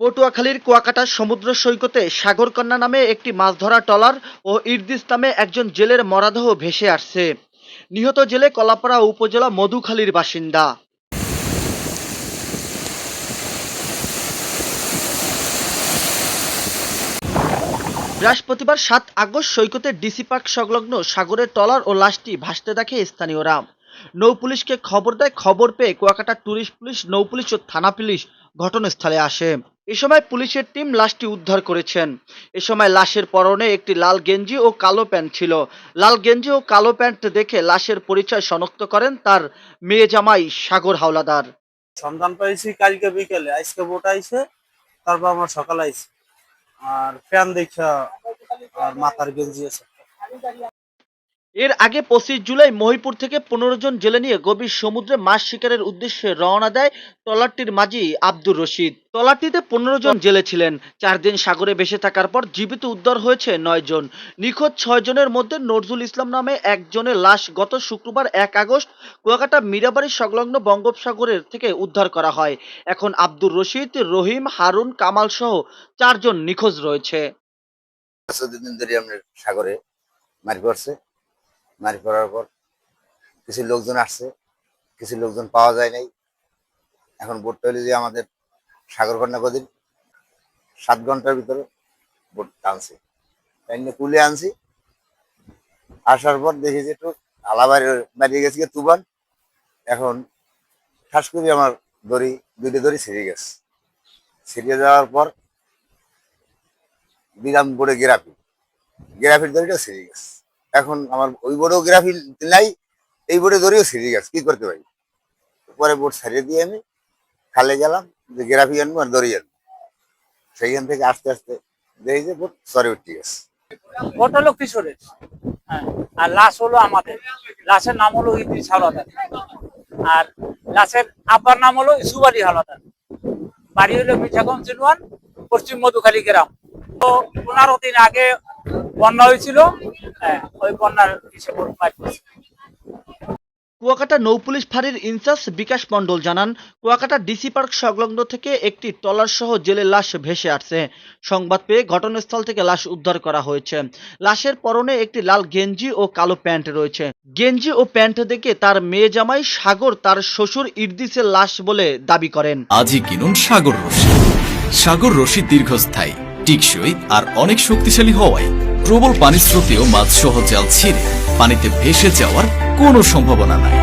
পটুয়াখালীর কুয়াকাটা সমুদ্র সৈকতে সাগরকন্যা নামে একটি মাছ ধরা ট্রলার ও ইরদিস নামে একজন জেলের মরাদেহ ভেসে আসছে। নিহত জেলে কলাপাড়া উপজেলা মধুখালীর বাসিন্দা। বৃহস্পতিবার সাত আগস্ট সৈকতে ডিসি পার্ক সংলগ্ন সাগরের ট্রলার ও লাশটি ভাসতে দেখে স্থানীয়রা। নৌ পুলিশকে খবর দেয়, খবর পেয়ে কুয়াকাটা ট্যুরিস্ট পুলিশ, নৌ পুলিশ ও থানা পুলিশ ঘটনাস্থলে আসে। এ সময় পুলিশের টিম লাশটি উদ্ধার করেছেন। এ সময় লাশের পরনে একটি লাল গেঞ্জি ও কালো প্যান্ট ছিল। লাল গেঞ্জি ও কালো প্যান্ট দেখে লাশের পরিচয় শনাক্ত করেন তার মেয়ে জামাই সাগর হাওলাদার। সন্ধান পাইছি কালকে বিকেলে। আজকে বোট আইছে, তারপর আমার সকাল আইছে। আর ফ্যান দেখা আর মাথার গেঞ্জি আছে। এর আগে পঁচিশ জুলাই মহিপুর থেকে পনেরো জন জেলে নিয়ে গভীর সমুদ্রে মাছ শিকারের উদ্দেশ্যে রওনা দেয় ট্রলারটির মাঝি আব্দুর রশিদ। ট্রলারটিতে পনেরো জন জেলে ছিলেন। চার দিন সাগরে ভেসে থাকার পর জীবিত উদ্ধার হয়েছে নয় জন। নিখোঁজ ছয় জনের মধ্যে নজরুল ইসলাম নামে একজনের লাশ গত শুক্রবার এক আগস্ট কুয়াকাটা মীরাবাড়ি সংলগ্ন বঙ্গোপসাগরের থেকে উদ্ধার করা হয়। এখন আব্দুর রশিদ, রহিম, হারুন, কামাল সহ চারজন নিখোঁজ রয়েছে। সাগরে মারি পড়ছে। মারি পড়ার পর কিছু লোকজন আসছে, কিছু লোকজন পাওয়া যায় নাই। এখন বোটটা হলে যে আমাদের সাগর কন্যা কদিন, সাত ঘণ্টার ভিতরে বোট টানছে তাই কুলে আনছি। আসার পর দেখি যে একটু আলাবাড়ি বাড়িয়ে গেছে তুবান এখন ঠাস করে আমার দড়ি, দুইটা দড়ি ছিঁড়ে গেছে। ছিঁড়ে যাওয়ার পর দিলাম বোর্ডে গ্রাফি। গ্রাফির দড়িটা ছিঁড়ে গেছে। এখন আমার ওই বোর্ডেও গ্রাফি নাই, এই বোর্ডে দড়িও ছিঁড়ে গেছে, কি করতে পারি? পরে বোর্ড ছাড়িয়ে দিয়ে আমি খালে গেলাম, যে গ্রাফি আনব আর দড়ি আনব। সেইখান থেকে আস্তে আস্তে দেখি যে বোর্ড সরে উঠে গেছে। ওটা হলো কিশোরের। হ্যাঁ আর লাশ হলো আমাদের। লাশের নাম হলো ইদ্রিস হাওলাদার আর লাশের আব্বার নাম হলো ইসুবালি হাওলাদার বাড়ি হলো মিঠাগঞ্জ জিনুয়ান পশ্চিম মধুখালী গ্রাম। তো পনেরো দিন আগে বন্যা হয়েছিল। হ্যাঁ ওই বন্যার হিসেবে কুয়াকাটা নৌপুলিশ ফাঁড়ির ইনচার্জ বিকাশ মণ্ডল জানান কুয়াকাটা ডিসি পার্ক সংলগ্ন থেকে একটি ট্রলার সহ জেলের লাশ ভেসে আসছে। সংবাদ পেয়ে ঘটনাস্থল থেকে লাশ উদ্ধার করা হয়েছে। লাশের পরনে একটি লাল গেঞ্জি ও কালো প্যান্ট রয়েছে। গেঞ্জি ও প্যান্ট দেখে তার মেয়ে জামাই সাগর তার শ্বশুর ইরদিসের লাশ বলে দাবি করেন। আজই কিনুন সাগর রশি। সাগর রশি দীর্ঘস্থায়ী। টিকসই আর অনেক শক্তিশালী হওয়ায় প্রবল পানির স্রোতেও মাছ সহ জাল ছিঁড়ে পানিতে ভেসে যাওয়ার কোনো সম্ভাবনা নাই।